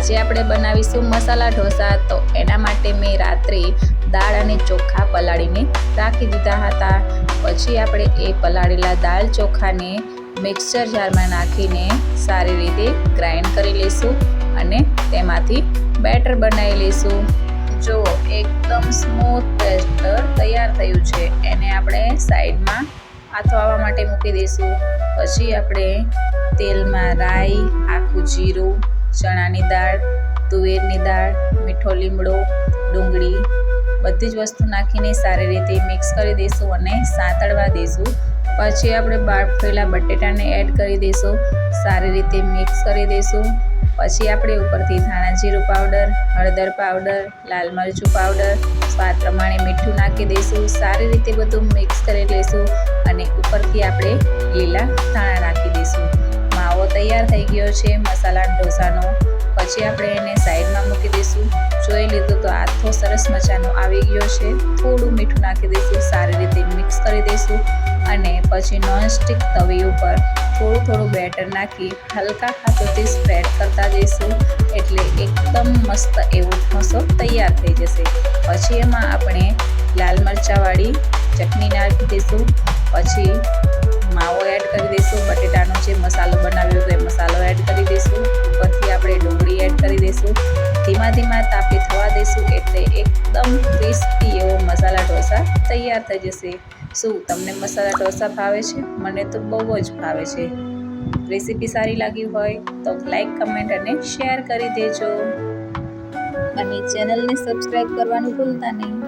આજે આપણે બનાવીશું મસાલા ઢોસા. તો એના માટે મેં રાત્રે દાળ અને ચોખા પલાળીને રાખી દીધા હતા. પછી આપણે એ પલાળેલા દાળ ચોખાને મિક્સર જારમાં નાખીને સારી રીતે ગ્રાઇન્ડ કરી લઈશું અને તેમાંથી બેટર બનાવી લઈશું. જો એકદમ સ્મૂથ બેટર તૈયાર થયું છે, એને આપણે સાઈડમાં આથવાવા માટે મૂકી દઈશું. પછી આપણે તેલમાં રાઈ, આખું જીરું ચણાની દાળ, તુવેરની દાળ, મીઠો લીમડો, ડુંગળી, બધી જ વસ્તુ નાખીને સારી રીતે મિક્સ કરી દઈશું અને સાંતળવા દઈશું. પછી આપણે બાફેલા બટેટાને એડ કરી દઈશું. સારી રીતે મિક્સ કરી દઈશું. પછી આપણે ઉપરથી ધાણા જીરું પાવડર હળદર પાવડર લાલ મરચું પાવડર સ્વાદ પ્રમાણે મીઠું નાખી દઈશું. સારી રીતે બધું મિક્સ કરી લઈશું અને ઉપરથી આપણે લીલા ધાણા નાખી દઈશું. માવો તૈયાર થઈ ગયો છે, મસાલા ઢોસાનો. પછી આપણે એને સાઈડમાં મૂકી દઈશું. જોઈ લીધું તો આથો સરસ મજાનો આવી ગયો છે. થોડું મીઠું નાખી દઈશું, સારી રીતે મિક્સ કરી દઈશું. અને પછી નોનસ્ટિક તવી ઉપર થોડું થોડું બેટર નાખી હલકા હાથોથી સ્પ્રેડ કરતા જઈશું. એટલે એકદમ મસ્ત એવો ઢોસો તૈયાર થઈ જશે. પછી એમાં આપણે લાલ મરચાંવાળી ચટણી નાખી દઈશું. પછી માવો એડ કરી દઈશું દઈશું ધીમા ધીમા તાપી થવા દઈશું એટલે એકદમ ક્રિસ્પી એવો મસાલા ઢોસા તૈયાર થઈ જશે. શું તમને મસાલા ઢોસા ભાવે છે? મને તો બહુ જ ભાવે છે. રેસીપી સારી લાગી હોય તો લાઈક કમેન્ટ અને શેર કરી દેજો. અને ચેનલને સબસ્ક્રાઈબ કરવાનું ભૂલતા નહીં.